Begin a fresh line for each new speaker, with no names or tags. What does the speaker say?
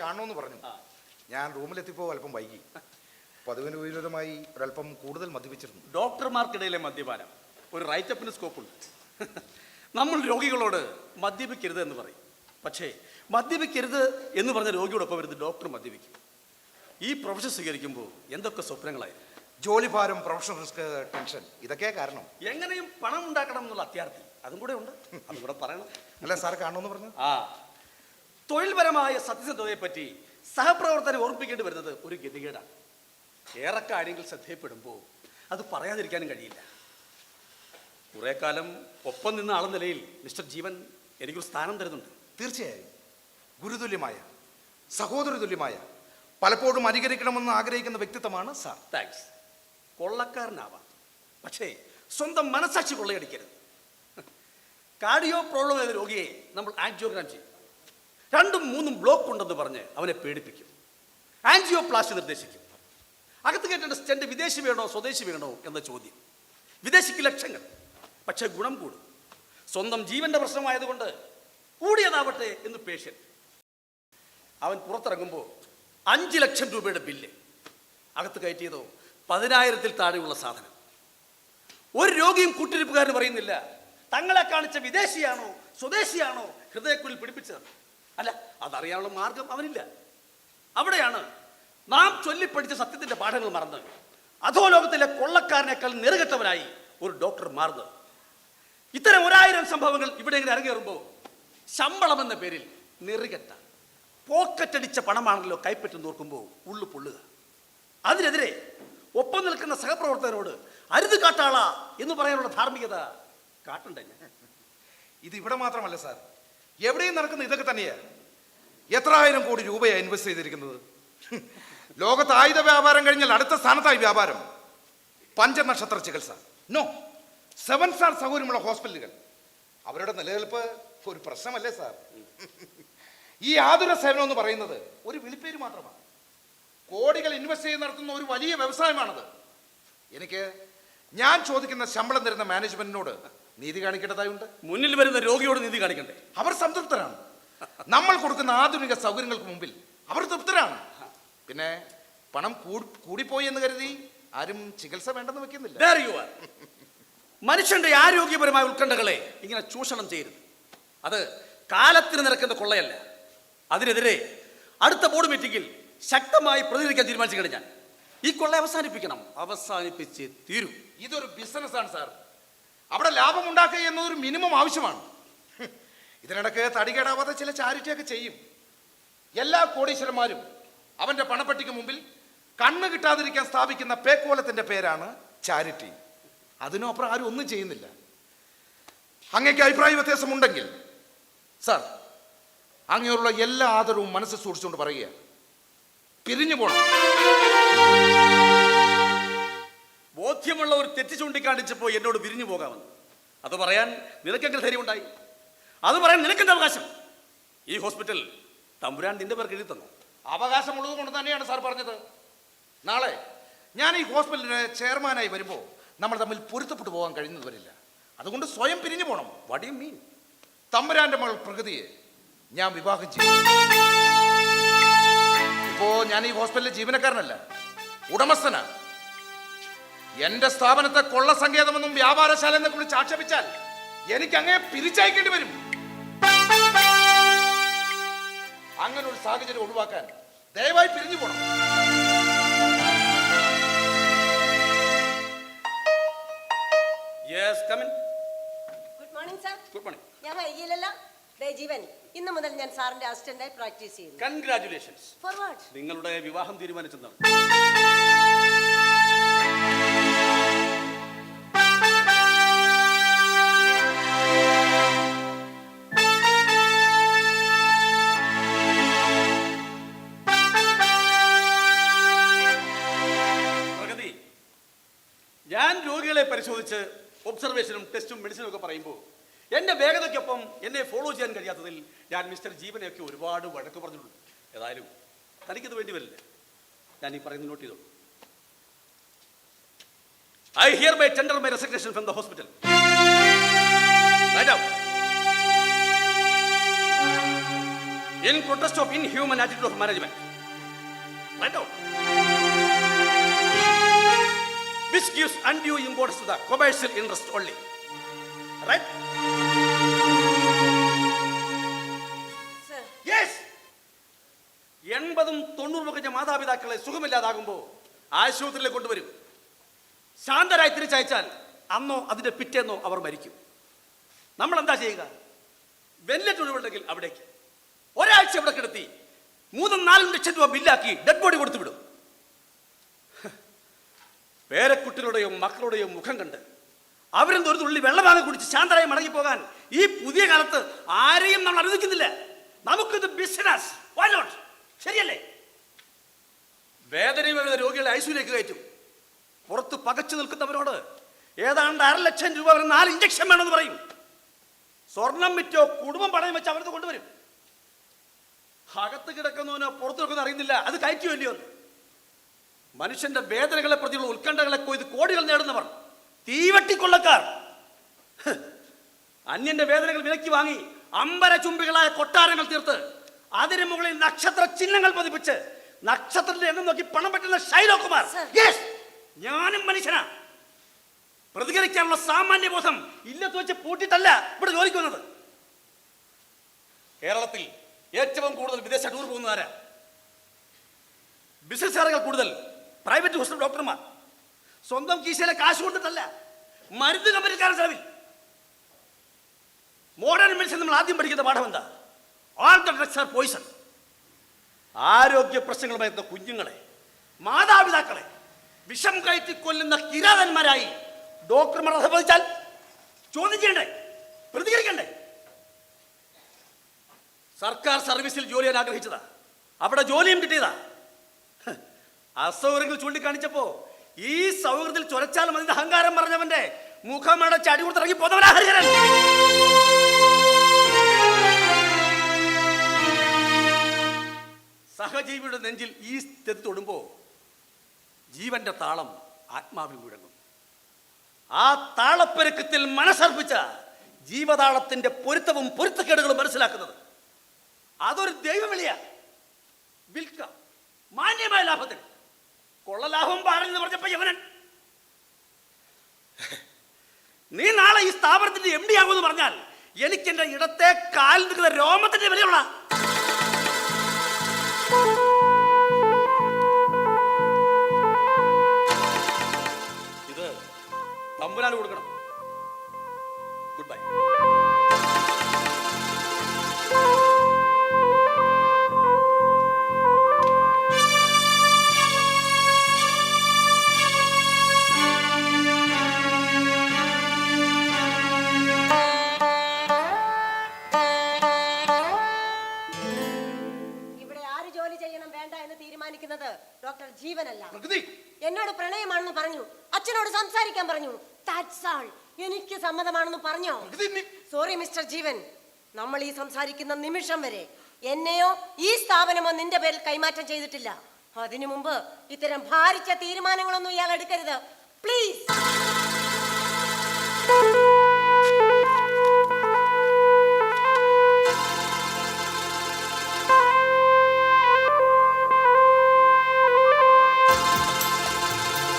കാണണമെന്ന് പറഞ്ഞു. ഞാൻ റൂമിലെത്തിയപ്പോൾ അല്പം വൈകി. പതിവിന് വിപരീതമായി ഒരല്പം കൂടുതൽ മദ്യപിച്ചിരുന്നു.
ഡോക്ടർമാർക്കിടയിലെ മദ്യപാനം. ഒരു റൈറ്റപ്പിന് സ്കോപ്പുണ്ട് നമ്മൾ രോഗികളോട് മദ്യപിക്കരുത് എന്ന് പറയും. പക്ഷേ മദ്യപിക്കരുത് എന്ന് പറഞ്ഞ രോഗിയോടൊപ്പം വരുന്ന ഡോക്ടർ മദ്യപിക്കും. ഈ പ്രൊഫഷൻ സ്വീകരിക്കുമ്പോൾ എന്തൊക്കെ സ്വപ്നങ്ങളായിരുന്നു
ജോലിഭാരം പ്രൊഫഷണൽ റിസ്ക് ടെൻഷൻ ഇതൊക്കെ കാരണം.
എങ്ങനെയും പണം ഉണ്ടാക്കണം എന്നുള്ള അത്യാർത്ഥി. അതും കൂടെ ഉണ്ട്. അതും കൂടെ പറയണം.
അല്ല സാർ കാണണമെന്ന് പറഞ്ഞു.
ആ. തൊഴിൽപരമായ സത്യസന്ധതയെ പറ്റി സഹപ്രവർത്തനം ഓർമ്മിപ്പിക്കേണ്ടി വരുന്നത് ഒരു ഗതികേടാണ്. ഏറെ കാര്യങ്ങൾ ശ്രദ്ധയപ്പെടുമ്പോൾ അത് പറയാതിരിക്കാനും കഴിയില്ല. കുറേ കാലം ഒപ്പം നിന്ന ആളെന്ന നിലയിൽ മിസ്റ്റർ ജീവൻ എനിക്കൊരു സ്ഥാനം തരുന്നുണ്ട്.
തീർച്ചയായും. ഗുരുതുല്യമായ സഹോദരതുല്യമായ പലപ്പോഴും അനുകരിക്കണമെന്ന് ആഗ്രഹിക്കുന്ന വ്യക്തിത്വമാണ് സാർ.
താങ്ക്സ് കൊള്ളക്കാരനാവാം. പക്ഷേ സ്വന്തം മനസാക്ഷി കൊള്ളയടിക്കരുത്. കാർഡിയോ പ്രോബ്ലം എന്ന രോഗിയെ നമ്മൾ ആൻജിയോഗ്രാം ചെയ്യും. രണ്ടും മൂന്നും ബ്ലോക്ക് ഉണ്ടെന്ന് പറഞ്ഞ് അവനെ പേടിപ്പിക്കും. Angio plast നിർദ്ദേശിക്കും. അകത്ത് കയറ്റേണ്ട സ്റ്റെൻഡ് വിദേശി വേണോ സ്വദേശി വേണോ എന്ന ചോദ്യം. വിദേശിക്ക് ലക്ഷങ്ങൾ പക്ഷേ ഗുണം കൂടും. സ്വന്തം ജീവന്റെ പ്രശ്നമായതുകൊണ്ട് കൂടിയതാവട്ടെ എന്ന് പേഷ്യൻ അവൻ പുറത്തിറങ്ങുമ്പോൾ അഞ്ച് ലക്ഷം രൂപയുടെ ബില്ല് അകത്ത് കയറ്റിയതോ പതിനായിരത്തിൽ താഴെയുള്ള സാധനം. ഒരു രോഗിയും കൂട്ടിരിപ്പുകാരന് പറയുന്നില്ല തങ്ങളെ കാണിച്ച വിദേശിയാണോ സ്വദേശിയാണോ? ഹൃദയക്കുള്ളിൽ പിടിപ്പിച്ചത് അല്ല അതറിയാനുള്ള മാർഗം അവനില്ല. അവിടെയാണ് നാം ചൊല്ലിപ്പഠിച്ച സത്യത്തിന്റെ പാഠങ്ങൾ മറന്ന് അധോലോകത്തിലെ കൊള്ളക്കാരനേക്കാൾ നിറകെട്ടവനായി ഒരു ഡോക്ടർ മാറുന്നത്. ഇത്തരം ഒരായിരം സംഭവങ്ങൾ ഇവിടെ ഇങ്ങനെ ഇറങ്ങേറുമ്പോൾ ശമ്പളം എന്ന പേരിൽ നിറുകെട്ട പോക്കറ്റടിച്ച പണമാണല്ലോ കൈപ്പറ്റും നോക്കുമ്പോൾ ഉള്ളു പൊള്ളുക. അതിനെതിരെ ഒപ്പം നിൽക്കുന്ന സഹപ്രവർത്തകരോട് അരുത് കാട്ടാള എന്ന് പറയാനുള്ള ധാർമ്മികത കാട്ടണ്ടേ?
ഇത് ഇവിടെ മാത്രമല്ല സാർ. എവിടെയും നടക്കുന്ന ഇതൊക്കെ തന്നെയാണ് എത്ര ആയിരം കോടി രൂപയാണ് ഇൻവെസ്റ്റ് ചെയ്തിരിക്കുന്നത്. ലോകത്ത് ആയുധ വ്യാപാരം കഴിഞ്ഞാൽ അടുത്ത സ്ഥാനത്തായി വ്യാപാരം. പഞ്ചനക്ഷത്ര ചികിത്സ. നോ സെവൻ സ്റ്റാർ സൗകര്യമുള്ള ഹോസ്പിറ്റലുകൾ. അവരുടെ നിലനിൽപ്പ് ഒരു പ്രശ്നമല്ലേ സാർ? ഈ ആതുര സേവനം എന്ന് പറയുന്നത് ഒരു വിളിപ്പേര് മാത്രമാണ്. കോടികൾ ഇൻവെസ്റ്റ് ചെയ്ത് നടത്തുന്ന ഒരു വലിയ വ്യവസായമാണത്. എനിക്ക് ഞാൻ ചോദിക്കുന്ന ശമ്പളം തരുന്ന മാനേജ്മെന്റിനോട് നീതി കാണിക്കേണ്ടതായുണ്ട്
മുന്നിൽ വരുന്ന രോഗിയോട് നീതി കാണിക്കണ്ടേ?
അവർ സംതൃപ്തരാണ്. നമ്മൾ കൊടുക്കുന്ന ആധുനിക സൗകര്യങ്ങൾക്ക് മുമ്പിൽ അവർ തൃപ്തരാണ്. പിന്നെ പണം കൂടി- കൂടിപ്പോയി എന്ന് കരുതി ആരും ചികിത്സ വേണ്ടെന്ന് വെക്കുന്നില്ല.
There you are. മനുഷ്യന്റെ ആരോഗ്യപരമായ ഉത്കണ്ഠകളെ ഇങ്ങനെ ചൂഷണം ചെയ്യരുത്. അത് കാലത്തിന് നിരക്കുന്ന കൊള്ളയല്ല. അതിനെതിരെ അടുത്ത ബോർഡ് മീറ്റിംഗിൽ ശക്തമായി പ്രതികരിക്കാൻ തീരുമാനിച്ചു കഴിഞ്ഞാൽ ഈ കൊള്ള അവസാനിപ്പിക്കണം. അവസാനിപ്പിച്ച് തീരും.
ഇതൊരു ബിസിനസ് ആണ് സാർ. അവിടെ ലാഭം ഉണ്ടാക്കുക എന്നതൊരു മിനിമം ആവശ്യമാണ്. ഇതിനിടക്ക് തടികേടാവാതെ ചില ചാരിറ്റിയൊക്കെ ചെയ്യും. എല്ലാ കോടീശ്വരന്മാരും അവന്റെ പണപ്പെട്ടിക്ക് മുമ്പിൽ കണ്ണ് കിട്ടാതിരിക്കാൻ സ്ഥാപിക്കുന്ന പേക്കോലത്തിന്റെ പേരാണ് ചാരിറ്റി. അതിനും അപ്പുറം ആരും ഒന്നും ചെയ്യുന്നില്ല. അങ്ങേക്ക് അഭിപ്രായ വ്യത്യാസമുണ്ടെങ്കിൽ സാർ അങ്ങനെയുള്ള എല്ലാ ആദരവും മനസ്സിൽ സൂക്ഷിച്ചുകൊണ്ട് പറയുക. പിരിഞ്ഞു പോകണം
ബോധ്യമുള്ള ഒരു തെറ്റ് ചൂണ്ടിക്കാണിച്ചപ്പോൾ എന്നോട് പിരിഞ്ഞു പോകാമെന്ന്. അത് പറയാൻ നിനക്കെങ്ങനെ ധൈര്യമുണ്ടായി? അത് പറയാൻ നിനക്കെന്ത് അവകാശം? ഈ ഹോസ്പിറ്റൽ തമ്പുരാൻ നിന്റെ പേർക്ക് എഴുതി തന്നു.
അവകാശമുള്ളത് കൊണ്ട് തന്നെയാണ് സാർ പറഞ്ഞത്. നാളെ ഞാൻ ഈ ഹോസ്പിറ്റലിന് ചെയർമാനായി വരുമ്പോൾ നമ്മൾ തമ്മിൽ പൊരുത്തപ്പെട്ടു പോകാൻ കഴിയുന്നത് വരില്ല അതുകൊണ്ട് സ്വയം പിരിഞ്ഞു പോകണം
വടിയും മീൻ.
തമ്പുരാന്റെ മകൾ പ്രകൃതിയെ ഞാൻ വിവാഹം ചെയ്യും. ഇപ്പോ ഞാൻ ഈ ഹോസ്പിറ്റലിലെ ജീവനക്കാരനല്ല ഉടമസ്ഥനാ. എന്റെ സ്ഥാപനത്തെ കൊള്ള സങ്കേതമെന്നും വ്യാപാരശാല എന്നൊക്കെ വിളിച്ച് ആക്ഷേപിച്ചാൽ എനിക്ക് അങ്ങനെ പിരിച്ചയക്കേണ്ടി വരും. അങ്ങനെ ഒരു സാഹചര്യം ഒഴിവാക്കാൻ ദയവായി പിരിഞ്ഞു പോണം.
Yes come in
good morning sir
good morning
ഞാൻ വൈകിയില്ലല്ലോ ദേ ജീവൻ ഇന്ന് മുതൽ ഞാൻ സാറിന്റെ അസിസ്റ്റന്റായി പ്രാക്ടീസ് ചെയ്യുന്നു.
കൺഗ്രാറ്റുലേഷൻസ് നിങ്ങളുടെ വിവാഹം തീരുമാനിച്ചെന്നാണ്. ഞാൻ രോഗികളെ പരിശോധിച്ച് ഒബ്സർവേഷനും ടെസ്റ്റും മെഡിസിനും ഒക്കെ പറയുമ്പോൾ എന്റെ വേഗതയ്ക്കൊപ്പം എന്നെ ഫോളോ ചെയ്യാൻ കഴിയാത്തതിൽ ഞാൻ മിസ്റ്റർ ജീവനെയൊക്കെ ഒരുപാട് വഴക്ക് പറഞ്ഞിട്ടുണ്ട്. ഏതായാലും തനിക്കത് വേണ്ടി വരില്ല. ഞാൻ ഈ പറയുന്നത് നോട്ട് ചെയ്തോളൂ. I hereby tender my resignation from the hospital in protest of inhuman attitude of management right out. Which gives undue importance to the commercial interest only. Right? Yes. എൺപതും തൊണ്ണൂറും കഴിഞ്ഞ മാതാപിതാക്കളെ സുഖമില്ലാതാകുമ്പോൾ ആശുപത്രിയിൽ കൊണ്ടുവരും ശാന്തരായി തിരിച്ചയച്ചാൽ അന്നോ അതിന്റെ പിറ്റേന്നോ അവർ മരിക്കും നമ്മൾ എന്താ ചെയ്യുക വെല്ലറ്റ് ഒഴിവുണ്ടെങ്കിൽ അവിടേക്ക് ഒരാഴ്ച ഇവിടെ കിടത്തി മൂന്നും നാലും ലക്ഷം രൂപ ബില്ലാക്കി ഡെഡ് ബോഡി കൊടുത്തു വിടും പേരക്കുട്ടികളുടെയും മക്കളുടെയും മുഖം കണ്ട് അവരും ഒരു തുള്ളി വെള്ളമാകെ കുടിച്ച് ശാന്തരായി മടങ്ങിപ്പോകാൻ ഈ പുതിയ കാലത്ത് ആരെയും നമ്മൾ അനുവദിക്കുന്നില്ല. നമുക്കിത് ബിസിനസ് ശരിയല്ലേ? വേദനയും വരുന്ന രോഗികളെ ഐസിയുലേക്ക് കയറ്റും. പുറത്ത് പകച്ചു നിൽക്കുന്നവരോട് ഏതാണ്ട് അര ലക്ഷം രൂപ വരെ നാല് ഇഞ്ചക്ഷൻ വേണമെന്ന് പറയും. സ്വർണം വിറ്റോ കുടുംബം പണയം വെച്ച് അവർക്ക് കൊണ്ടുവരും. അകത്ത് കിടക്കുന്നവനോ പുറത്തു നിൽക്കുന്ന അറിയുന്നില്ല. അത് ഇല്ലയോ എന്ന്. മനുഷ്യന്റെ വേദനകളെ പ്രതിയുള്ള ഉത്കണ്ഠകളെ കൊയ്ത് കോടികൾ നേടുന്നവർ. തീവട്ടിക്കൊള്ളക്കാർ. അന്യന്റെ വേദനകൾ വിലക്കി വാങ്ങി അമ്പര ചുംബികളായ കൊട്ടാരങ്ങൾ തീർത്ത് അതിന് മുകളിൽ നക്ഷത്ര ചിഹ്നങ്ങൾ പതിപ്പിച്ച് നക്ഷത്രത്തിൽ എണ്ണം നോക്കി പണം പറ്റുന്ന ഷൈലോകുമാർ കുമാർ ഞാനും മനുഷ്യനാ. പ്രതികരിക്കാനുള്ള സാമാന്യ ബോധം ഇല്ലത്ത് വെച്ച് പൂട്ടിട്ടല്ല ഇവിടെ ജോലിക്ക് വന്നത്. കേരളത്തിൽ ഏറ്റവും കൂടുതൽ വിദേശ ടൂർ പോകുന്നതാരാ ബിസിനസ്സുകാരകൾ കൂടുതൽ. പ്രൈവറ്റ് ഹോസ്പിറ്റൽ ഡോക്ടർമാർ. സ്വന്തം കീശയിലെ കാശ് കൊണ്ടിട്ടല്ല. മരുന്ന് കമ്പനിക്കാരൻ ചെലവിൽ. മോഡേൺ മെഡിസിൻ നമ്മൾ ആദ്യം പഠിക്കുന്ന പാഠം എന്താ? All the drugs are poison ആരോഗ്യ പ്രശ്നങ്ങൾ വരുന്ന കുഞ്ഞുങ്ങളെ മാതാപിതാക്കളെ വിഷം കയറ്റി കൊല്ലുന്ന കിരാതന്മാരായി ഡോക്ടർമാർ അധപതിച്ചാൽ ചോദ്യം ചെയ്യണ്ടേ? പ്രതികരിക്കണ്ടേ? സർക്കാർ സർവീസിൽ ജോലി ചെയ്യാൻ ആഗ്രഹിച്ചതാ. അവിടെ ജോലിയും കിട്ടിയതാ. അസൗകര്യങ്ങൾ ചൂണ്ടിക്കാണിച്ചപ്പോ ഈ സൗഹൃദത്തിൽ ചൊരച്ചാൽ മതി അഹങ്കാരം പറഞ്ഞവന്റെ മുഖമടച്ച് ചടി കൊടുത്തിറങ്ങി ഹരിഹരൻ. സഹജീവിയുടെ നെഞ്ചിൽ ഈ തെത്ത് തൊടുമ്പോ ജീവന്റെ താളം ആത്മാവിൽ മുഴങ്ങും. ആ താളപ്പെരുക്കത്തിൽ മനസ്സർപ്പിച്ച ജീവതാളത്തിന്റെ പൊരുത്തവും പൊരുത്തക്കേടുകളും മനസ്സിലാക്കുന്നത് അതൊരു ദൈവവിളിയാ. വിൽക്കാം മാന്യമായ ലാഭത്തിന്. കൊള്ളലാഭം പാടില്ലെന്ന് പറഞ്ഞപ്പോ യവനൻ. നീ നാളെ ഈ സ്ഥാപനത്തിന്റെ എം ഡി ആകുമെന്ന് പറഞ്ഞാൽ എനിക്ക് എന്റെ ഇടത്തെ നിൽക്കുന്ന രോമത്തിന്റെ വിലയുള്ള ഇത് തമ്പുരാൻ കൊടുക്കണം.
വേണ്ട എന്ന് തീരുമാനിക്കുന്നത് ഡോക്ടർ ജീവനല്ല. എന്നോട് പ്രണയമാണെന്ന് പറഞ്ഞു. അച്ഛനോട് സംസാരിക്കാൻ പറഞ്ഞു. എനിക്ക് സമ്മതമാണെന്ന് പറഞ്ഞോ? Sorry mister Jeevan. നമ്മൾ ഈ സംസാരിക്കുന്ന നിമിഷം വരെ എന്നെയോ ഈ സ്ഥാപനമോ നിന്റെ പേരിൽ കൈമാറ്റം ചെയ്തിട്ടില്ല. അതിനു മുമ്പ് ഇത്തരം ഭാരിച്ച തീരുമാനങ്ങളൊന്നും ഇയാൾ എടുക്കരുത്. പ്ലീസ്